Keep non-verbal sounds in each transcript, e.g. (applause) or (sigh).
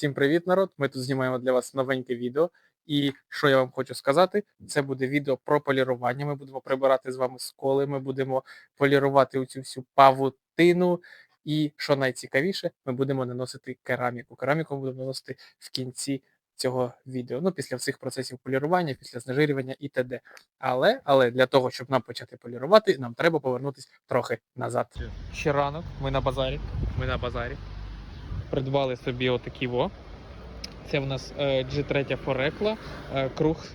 Всім привіт, народ! Ми тут знімаємо для вас новеньке відео. І що я вам хочу сказати, це буде відео про полірування. Ми будемо прибирати з вами сколи, ми будемо полірувати оцю всю павутину. І що найцікавіше, ми будемо наносити кераміку. Кераміку ми будемо наносити в кінці цього відео. Ну, після всіх процесів полірування, після знежирювання і т.д. Але, але для того, щоб нам почати полірувати, нам треба повернутися трохи назад. Ще ранок, ми на базарі. Ми на базарі придбали собі отакі во. Це в нас е, G3 Форекла, е, круг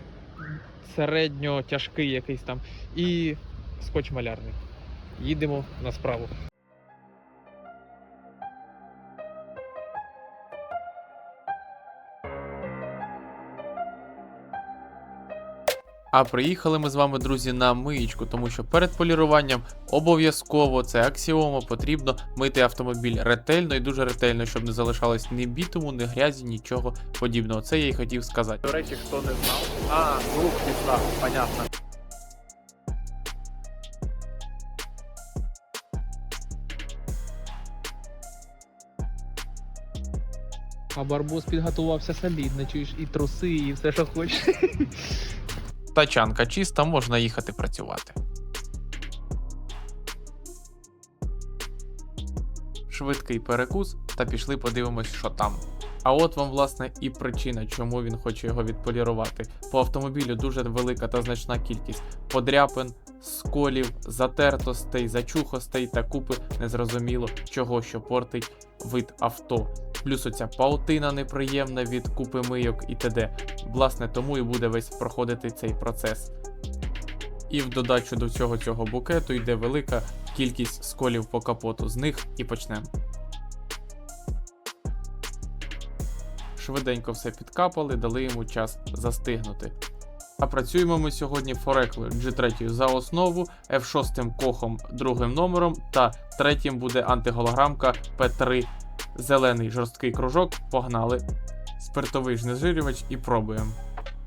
середньо тяжкий якийсь там і скотч малярний. Їдемо на справу. А приїхали ми з вами, друзі, на миєчку, тому що перед поліруванням обов'язково це аксіома, потрібно мити автомобіль ретельно і дуже ретельно, щоб не залишалось ні бітуму, ні грязі, нічого подібного. Це я й хотів сказати. До речі, хто не знав. А, звук пішла, понятно. А барбос підготувався солідно, чуєш і труси, і все, що хочеш. (laughs) Тачанка чиста, можна їхати працювати. Швидкий перекус та пішли подивимось, що там. А от вам, власне, і причина, чому він хоче його відполірувати. По автомобілю дуже велика та значна кількість подряпин, сколів, затертостей, зачухостей та купи незрозуміло чого, що портить вид авто. Плюс оця паутина неприємна від купи мийок і т.д. Власне, тому і буде весь проходити цей процес. І в додачу до цього цього букету йде велика кількість сколів по капоту. З них і почнемо. Швиденько все підкапали, дали йому час застигнути. А працюємо ми сьогодні фореклою G3 за основу, F6 кохом другим номером та третім буде антиголограмка P3 зелений жорсткий кружок. Погнали. Спиртовий знежирювач і пробуємо.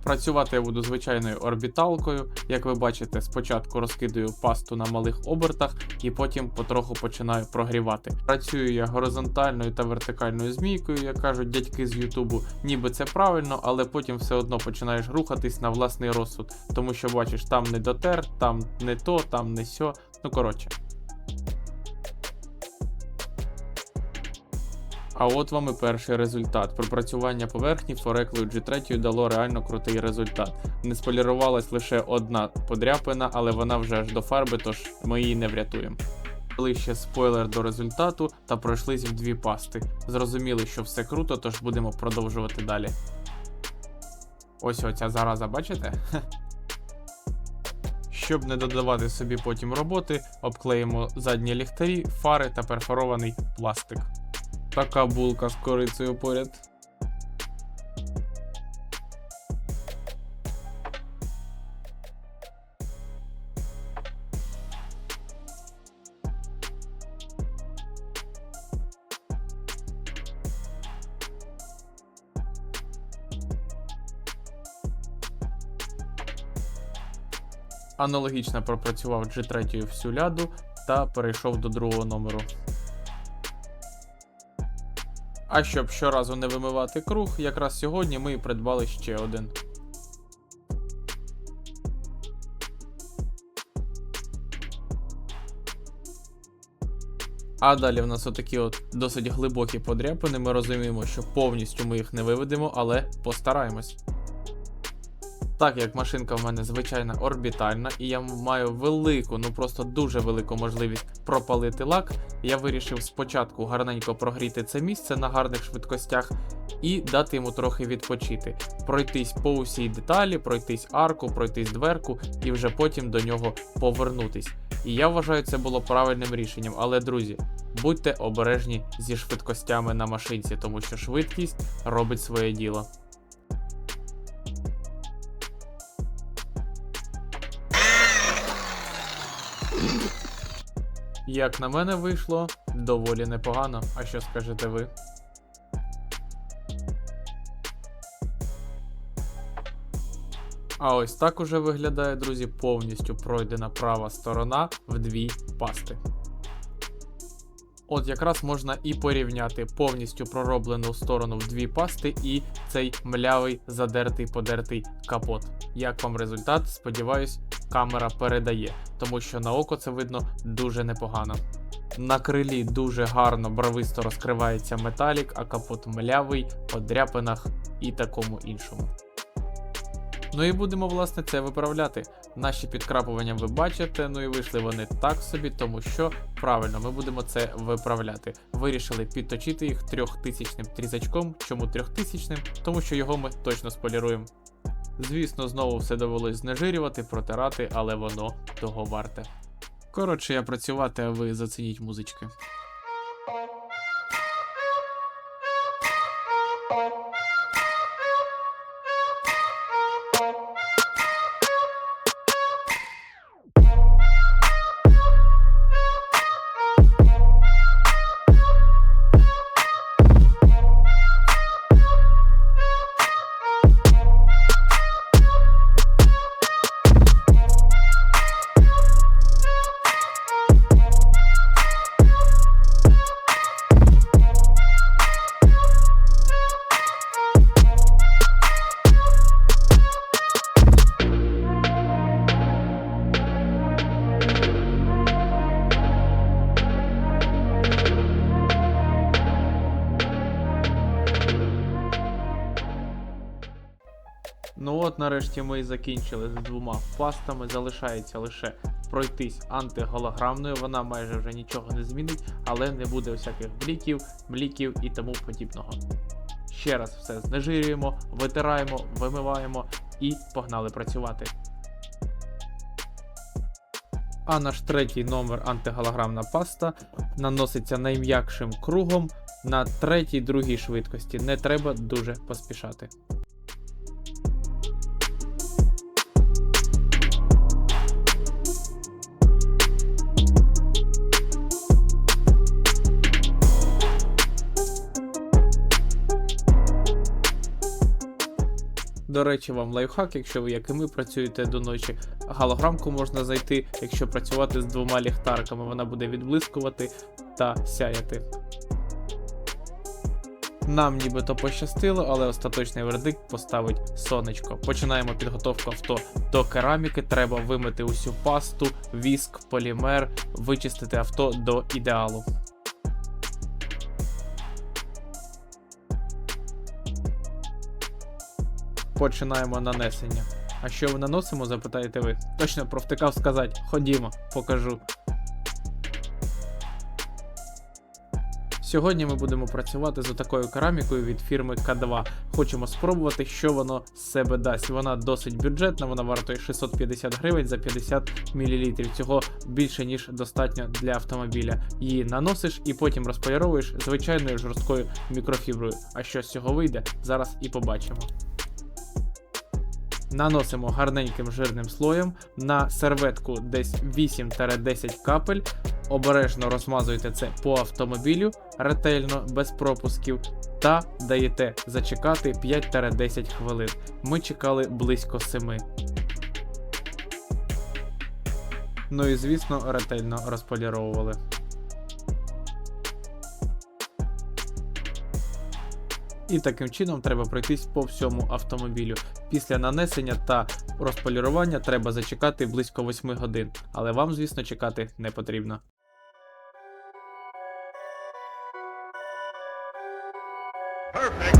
Працювати я буду звичайною орбіталкою. Як ви бачите, спочатку розкидаю пасту на малих обертах і потім потроху починаю прогрівати. Працюю я горизонтальною та вертикальною змійкою, як кажуть дядьки з Ютубу, ніби це правильно, але потім все одно починаєш рухатись на власний розсуд, тому що бачиш, там не дотер, там не то, там не сьо. Ну коротше. А от вам і перший результат. Пропрацювання поверхні фореклою G3 дало реально крутий результат. Не сполірувалась лише одна подряпина, але вона вже аж до фарби, тож ми її не врятуємо. Дали ще спойлер до результату та пройшлись в дві пасти. Зрозуміли, що все круто, тож будемо продовжувати далі. Ось оця зараза, бачите? (laughs) Щоб не додавати собі потім роботи, обклеїмо задні ліхтарі, фари та перфорований пластик. Така булка з корицею поряд. Аналогічно пропрацював G3 всю ляду та перейшов до другого номеру. А щоб щоразу не вимивати круг, якраз сьогодні ми і придбали ще один. А далі в нас отакі от досить глибокі подряпини. Ми розуміємо, що повністю ми їх не виведемо, але постараємось. Так як машинка в мене звичайна орбітальна, і я маю велику, ну просто дуже велику можливість пропалити лак, я вирішив спочатку гарненько прогріти це місце на гарних швидкостях і дати йому трохи відпочити, пройтись по усій деталі, пройтись арку, пройтись дверку і вже потім до нього повернутись. І я вважаю, це було правильним рішенням. Але, друзі, будьте обережні зі швидкостями на машинці, тому що швидкість робить своє діло. Як на мене вийшло, доволі непогано. А що скажете ви? А ось так уже виглядає, друзі, повністю пройдена права сторона в дві пасти. От якраз можна і порівняти повністю пророблену сторону в дві пасти і цей млявий задертий подертий капот. Як вам результат? Сподіваюсь, камера передає, тому що на око це видно дуже непогано. На крилі дуже гарно барвисто розкривається металік, а капот млявий, по дряпинах і такому іншому. Ну і будемо власне це виправляти. Наші підкрапування ви бачите, ну і вийшли вони так собі, тому що правильно ми будемо це виправляти. Вирішили підточити їх трьохтисячним трізачком. Чому трьохтисячним? Тому що його ми точно споліруємо. Звісно, знову все довелось знежирювати, протирати, але воно того варте. Коротше, я працювати, а ви зацініть музички. Ну от нарешті ми і закінчили з двома пастами. Залишається лише пройтись антиголограмною. Вона майже вже нічого не змінить, але не буде всяких бліків, бліків і тому подібного. Ще раз все знежирюємо, витираємо, вимиваємо і погнали працювати. А наш третій номер антиголограмна паста наноситься найм'якшим кругом на третій другій швидкості. Не треба дуже поспішати. До речі, вам лайфхак, якщо ви, як і ми, працюєте до ночі. Галограмку можна зайти, якщо працювати з двома ліхтарками, вона буде відблискувати та сяяти. Нам нібито пощастило, але остаточний вердикт поставить сонечко. Починаємо підготовку авто до кераміки. Треба вимити усю пасту, віск, полімер, вичистити авто до ідеалу. Починаємо нанесення. А що ми наносимо, запитаєте ви. Точно провтикав сказати. Ходімо, покажу. Сьогодні ми будемо працювати з такою керамікою від фірми К2. Хочемо спробувати, що воно з себе дасть. Вона досить бюджетна, вона вартує 650 гривень за 50 мл. Цього більше ніж достатньо для автомобіля. Її наносиш і потім розполіровуєш звичайною жорсткою мікрофіброю. А що з цього вийде, зараз і побачимо. Наносимо гарненьким жирним слоєм на серветку десь 8-10 капель. Обережно розмазуєте це по автомобілю ретельно, без пропусків, та даєте зачекати 5-10 хвилин. Ми чекали близько 7. Ну і звісно, ретельно розполіровували. І таким чином треба пройтись по всьому автомобілю. Після нанесення та розполірування треба зачекати близько 8 годин, але вам, звісно, чекати не потрібно. Perfect.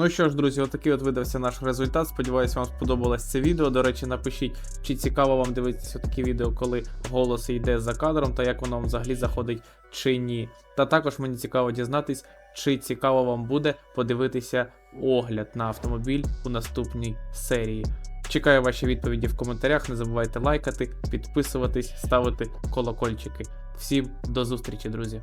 Ну що ж, друзі, отакий от видався наш результат. Сподіваюсь, вам сподобалось це відео. До речі, напишіть, чи цікаво вам дивитися такі відео, коли голос йде за кадром, та як воно вам взагалі заходить чи ні. Та також мені цікаво дізнатись, чи цікаво вам буде подивитися огляд на автомобіль у наступній серії. Чекаю ваші відповіді в коментарях. Не забувайте лайкати, підписуватись, ставити колокольчики. Всім до зустрічі, друзі!